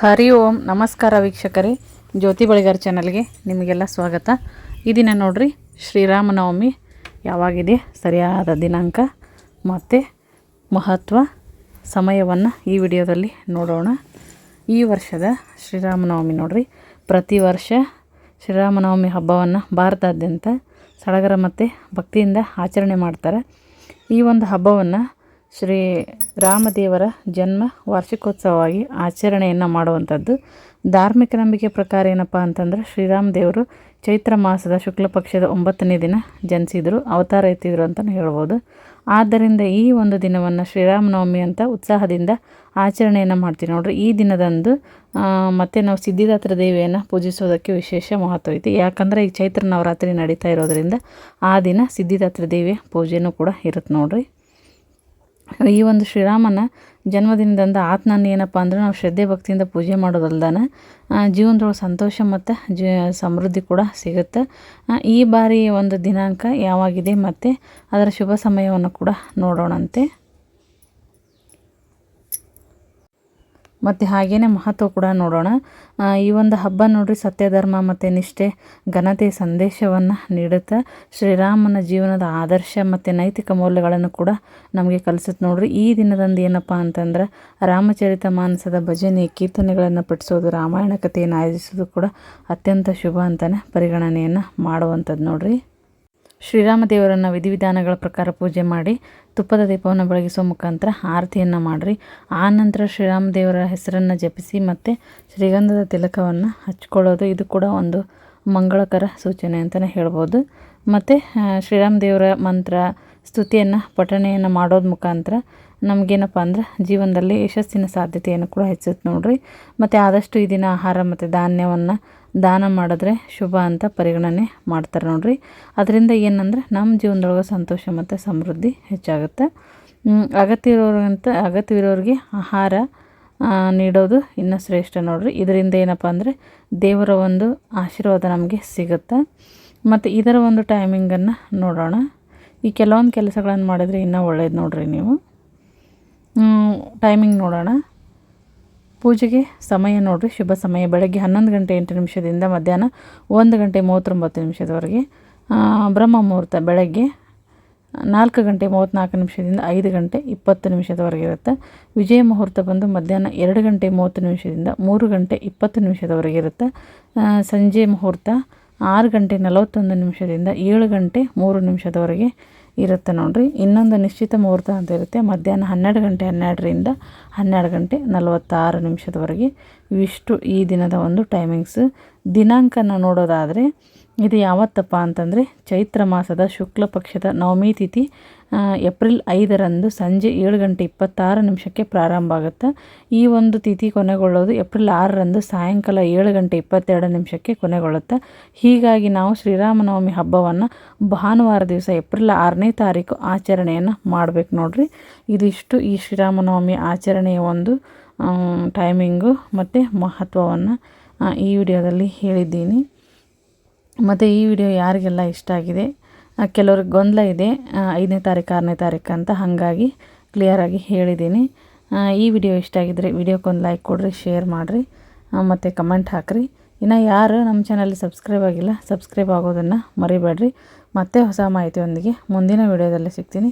ಹರಿ ಓಂ, ನಮಸ್ಕಾರ ವೀಕ್ಷಕರೇ. ಜ್ಯೋತಿ ಬಳಿಗಾರ್ ಚಾನಲ್ಗೆ ನಿಮಗೆಲ್ಲ ಸ್ವಾಗತ. ಈ ದಿನ ನೋಡ್ರಿ, ಶ್ರೀರಾಮನವಮಿ ಯಾವಾಗಿದೆ, ಸರಿಯಾದ ದಿನಾಂಕ ಮತ್ತು ಮಹತ್ವ ಸಮಯವನ್ನು ಈ ವಿಡಿಯೋದಲ್ಲಿ ನೋಡೋಣ. ಈ ವರ್ಷದ ಶ್ರೀರಾಮನವಮಿ ನೋಡ್ರಿ. ಪ್ರತಿ ವರ್ಷ ಶ್ರೀರಾಮನವಮಿ ಹಬ್ಬವನ್ನು ಭಾರತಾದ್ಯಂತ ಸಡಗರ ಮತ್ತು ಭಕ್ತಿಯಿಂದ ಆಚರಣೆ ಮಾಡ್ತಾರೆ. ಈ ಒಂದು ಹಬ್ಬವನ್ನು ಶ್ರೀ ರಾಮದೇವರ ಜನ್ಮ ವಾರ್ಷಿಕೋತ್ಸವವಾಗಿ ಆಚರಣೆಯನ್ನು ಮಾಡುವಂಥದ್ದು. ಧಾರ್ಮಿಕ ನಂಬಿಕೆ ಪ್ರಕಾರ ಏನಪ್ಪ ಅಂತಂದ್ರೆ ಶ್ರೀರಾಮ ದೇವರು ಚೈತ್ರ ಮಾಸದ ಶುಕ್ಲ ಪಕ್ಷದ ಒಂಬತ್ತನೇ ದಿನ ಜನಿಸಿದರು, ಅವತಾರ ಎತ್ತಿದ್ರು ಅಂತಲೇ ಹೇಳ್ಬೋದು. ಆದ್ದರಿಂದ ಈ ಒಂದು ದಿನವನ್ನು ಶ್ರೀರಾಮನವಮಿ ಅಂತ ಉತ್ಸಾಹದಿಂದ ಆಚರಣೆಯನ್ನು ಮಾಡ್ತೀವಿ. ನೋಡ್ರಿ, ಈ ದಿನದಂದು ಮತ್ತೆ ನಾವು ಸಿದ್ಧಿದಾತ್ರ ದೇವಿಯನ್ನು ಪೂಜಿಸೋದಕ್ಕೆ ವಿಶೇಷ ಮಹತ್ವ ಐತಿ. ಯಾಕಂದರೆ ಈ ಚೈತ್ರ ನವರಾತ್ರಿ ನಡೀತಾ ಇರೋದರಿಂದ ಆ ದಿನ ಸಿದ್ಧಿದಾತ್ರ ದೇವಿಯ ಪೂಜೆನೂ ಕೂಡ ಇರುತ್ತೆ ನೋಡ್ರಿ. ಈ ಒಂದು ಶ್ರೀರಾಮನ ಜನ್ಮದಿನದಂದು ಆತನನ್ನು ಏನಪ್ಪ ಅಂದ್ರೆ ನಾವು ಶ್ರದ್ಧೆ ಭಕ್ತಿಯಿಂದ ಪೂಜೆ ಮಾಡೋದಲ್ದಾನೆ. ಜೀವನದೊಳಗೆ ಸಂತೋಷ ಮತ್ತು ಜ, ಸಮೃದ್ಧಿ ಕೂಡ ಸಿಗುತ್ತೆ. ಈ ಬಾರಿ ಒಂದು ದಿನಾಂಕ ಯಾವಾಗಿದೆ ಮತ್ತು ಅದರ ಶುಭ ಸಮಯವನ್ನು ಕೂಡ ನೋಡೋಣಂತೆ. ಮತ್ತು ಹಾಗೇನೇ ಮಹತ್ವ ಕೂಡ ನೋಡೋಣ. ಈ ಒಂದು ಹಬ್ಬ ನೋಡ್ರಿ ಸತ್ಯಧರ್ಮ ಮತ್ತು ನಿಷ್ಠೆ, ಘನತೆ ಸಂದೇಶವನ್ನು ನೀಡುತ್ತೆ. ಶ್ರೀರಾಮನ ಜೀವನದ ಆದರ್ಶ ಮತ್ತು ನೈತಿಕ ಮೌಲ್ಯಗಳನ್ನು ಕೂಡ ನಮಗೆ ಕಲಿಸುತ್ತೆ ನೋಡ್ರಿ. ಈ ದಿನದಂದು ಏನಪ್ಪ ಅಂತಂದ್ರೆ, ರಾಮಚರಿತ ಮಾನಸದ ಭಜನೆ, ಕೀರ್ತನೆಗಳನ್ನು ಪಠಿಸೋದು, ರಾಮಾಯಣ ಕಥೆಯನ್ನು ಆಯೋಜಿಸೋದು ಕೂಡ ಅತ್ಯಂತ ಶುಭ ಅಂತಲೇ ಪರಿಗಣನೆಯನ್ನು ಮಾಡುವಂಥದ್ದು ನೋಡ್ರಿ. ಶ್ರೀರಾಮ ದೇವರನ್ನು ವಿಧಿವಿಧಾನಗಳ ಪ್ರಕಾರ ಪೂಜೆ ಮಾಡಿ ತುಪ್ಪದ ದೀಪವನ್ನು ಬೆಳಗಿಸುವ ಮುಖಾಂತರ ಆರತಿಯನ್ನು ಮಾಡಿರಿ. ಆ ನಂತರ ಶ್ರೀರಾಮ ದೇವರ ಹೆಸರನ್ನು ಜಪಿಸಿ ಮತ್ತು ಶ್ರೀಗಂಧದ ತಿಲಕವನ್ನು ಹಚ್ಕೊಳ್ಳೋದು. ಇದು ಕೂಡ ಒಂದು ಮಂಗಳಕರ ಸೂಚನೆ ಅಂತಲೇ ಹೇಳ್ಬೋದು. ಮತ್ತು ಶ್ರೀರಾಮ ದೇವರ ಮಂತ್ರ ಸ್ತುತಿಯನ್ನು, ಪಠಣೆಯನ್ನು ಮಾಡೋದು ಮುಖಾಂತರ ನಮಗೇನಪ್ಪ ಅಂದ್ರೆ ಜೀವನದಲ್ಲಿ ಯಶಸ್ಸಿನ ಸಾಧ್ಯತೆಯನ್ನು ಕೂಡ ಹೆಚ್ಚುತ್ತೆ ನೋಡಿರಿ. ಮತ್ತು ಆದಷ್ಟು ಈ ದಿನ ಆಹಾರ ಮತ್ತು ಧಾನ್ಯವನ್ನು ದಾನ ಮಾಡಿದ್ರೆ ಶುಭ ಅಂತ ಪರಿಗಣನೆ ಮಾಡ್ತಾರೆ ನೋಡ್ರಿ. ಅದರಿಂದ ಏನಂದ್ರೆ ನಮ್ಮ ಜೀವನದೊಳಗೆ ಸಂತೋಷ ಮತ್ತು ಸಮೃದ್ಧಿ ಹೆಚ್ಚಾಗುತ್ತೆ. ಅಗತ್ಯ ಅಗತ್ಯವಿರೋರಿಗೆ ಆಹಾರ ನೀಡೋದು ಇನ್ನೂ ಶ್ರೇಷ್ಠ ನೋಡ್ರಿ. ಇದರಿಂದ ಏನಪ್ಪ ಅಂದರೆ ದೇವರ ಒಂದು ಆಶೀರ್ವಾದ ನಮಗೆ ಸಿಗುತ್ತೆ. ಮತ್ತು ಇದರ ಒಂದು ಟೈಮಿಂಗನ್ನು ನೋಡೋಣ. ಈ ಕೆಲವೊಂದು ಕೆಲಸಗಳನ್ನು ಮಾಡಿದರೆ ಇನ್ನೂ ಒಳ್ಳೇದು ನೋಡ್ರಿ ನೀವು. ಟೈಮಿಂಗ್ ನೋಡೋಣ. ಪೂಜೆಗೆ ಸಮಯ ನೋಡಿರಿ, ಶುಭ ಸಮಯ. ಬೆಳಗ್ಗೆ ಹನ್ನೊಂದು ಗಂಟೆ ಎಂಟು ನಿಮಿಷದಿಂದ ಮಧ್ಯಾಹ್ನ ಒಂದು ಗಂಟೆ ಮೂವತ್ತೊಂಬತ್ತು ನಿಮಿಷದವರೆಗೆ. ಬ್ರಹ್ಮ ಮುಹೂರ್ತ ಬೆಳಗ್ಗೆ ನಾಲ್ಕು ಗಂಟೆ ಮೂವತ್ತ್ನಾಲ್ಕು ನಿಮಿಷದಿಂದ ಐದು ಗಂಟೆ ಇಪ್ಪತ್ತು ನಿಮಿಷದವರೆಗೆ ಇರುತ್ತೆ. ವಿಜಯ ಮುಹೂರ್ತ ಬಂದು ಮಧ್ಯಾಹ್ನ ಎರಡು ಗಂಟೆ ಮೂವತ್ತು ನಿಮಿಷದಿಂದ ಮೂರು ಗಂಟೆ ಇಪ್ಪತ್ತು ನಿಮಿಷದವರೆಗೆ ಇರುತ್ತೆ. ಸಂಜೆ ಮುಹೂರ್ತ ಆರು ಗಂಟೆ ನಲವತ್ತೊಂದು ನಿಮಿಷದಿಂದ ಏಳು ಗಂಟೆ ಮೂರು ನಿಮಿಷದವರೆಗೆ ಇರುತ್ತೆ ನೋಡಿರಿ. ಇನ್ನೊಂದು ನಿಶ್ಚಿತ ಮುಹೂರ್ತ ಅಂತ ಇರುತ್ತೆ. ಮಧ್ಯಾಹ್ನ ಹನ್ನೆರಡು ಗಂಟೆ ಹನ್ನೆರಡರಿಂದ ಹನ್ನೆರಡು ಗಂಟೆ ನಲವತ್ತಾರು ನಿಮಿಷದವರೆಗೆ ಇವಿಷ್ಟು ಈ ದಿನದ ಒಂದು ಟೈಮಿಂಗ್ಸ್ ದಿನಾಂಕನ ನೋಡೋದಾದರೆ ಇದು ಯಾವತ್ತಪ್ಪ ಅಂತಂದರೆ ಚೈತ್ರ ಮಾಸದ ಶುಕ್ಲ ಪಕ್ಷದ ನವಮಿ ತಿಥಿ ಏಪ್ರಿಲ್ ಐದರಂದು ಸಂಜೆ ಏಳು ಗಂಟೆ ಇಪ್ಪತ್ತಾರು ನಿಮಿಷಕ್ಕೆ ಪ್ರಾರಂಭ ಆಗುತ್ತೆ. ಈ ಒಂದು ತಿಥಿ ಕೊನೆಗೊಳ್ಳೋದು ಏಪ್ರಿಲ್ ಆರರಂದು ಸಾಯಂಕಾಲ ಏಳು ಗಂಟೆ ಇಪ್ಪತ್ತೆರಡು ನಿಮಿಷಕ್ಕೆ ಕೊನೆಗೊಳ್ಳುತ್ತೆ. ಹೀಗಾಗಿ ನಾವು ಶ್ರೀರಾಮನವಮಿ ಹಬ್ಬವನ್ನು ಭಾನುವಾರ ದಿವಸ ಏಪ್ರಿಲ್ ಆರನೇ ತಾರೀಕು ಆಚರಣೆಯನ್ನು ಮಾಡಬೇಕು ನೋಡಿರಿ. ಇದಿಷ್ಟು ಈ ಶ್ರೀರಾಮನವಮಿ ಆಚರಣೆಯ ಒಂದು ಟೈಮಿಂಗು ಮತ್ತು ಮಹತ್ವವನ್ನು ಈ ವಿಡಿಯೋದಲ್ಲಿ ಹೇಳಿದ್ದೀನಿ. ಮತ್ತು ಈ ವಿಡಿಯೋ ಯಾರಿಗೆಲ್ಲ ಇಷ್ಟ ಆಗಿದೆ ಕೆಲವ್ರಿಗೆ ಗೊಂದಲ ಇದೆ ಐದನೇ ತಾರೀಕು, ಆರನೇ ತಾರೀಕು ಅಂತ ಹಾಗಾಗಿ ಕ್ಲಿಯರಾಗಿ ಹೇಳಿದ್ದೀನಿ. ಈ ವಿಡಿಯೋ ಇಷ್ಟ ಆಗಿದ್ರೆ ವಿಡಿಯೋಕ್ಕೊಂದು ಲೈಕ್ ಕೊಡಿರಿ ಶೇರ್ ಮಾಡಿರಿ ಮತ್ತು ಕಮೆಂಟ್ ಹಾಕಿರಿ. ಇನ್ನು ಯಾರು ನಮ್ಮ ಚಾನಲ್ ಸಬ್ಸ್ಕ್ರೈಬ್ ಆಗಿಲ್ಲ ಸಬ್ಸ್ಕ್ರೈಬ್ ಆಗೋದನ್ನು ಮರಿಬೇಡ್ರಿ. ಮತ್ತೆ ಹೊಸ ಮಾಹಿತಿಯೊಂದಿಗೆ ಮುಂದಿನ ವಿಡಿಯೋದಲ್ಲಿ ಸಿಗ್ತೀನಿ.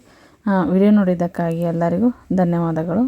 ವಿಡಿಯೋ ನೋಡಿದ್ದಕ್ಕಾಗಿ ಎಲ್ಲರಿಗೂ ಧನ್ಯವಾದಗಳು.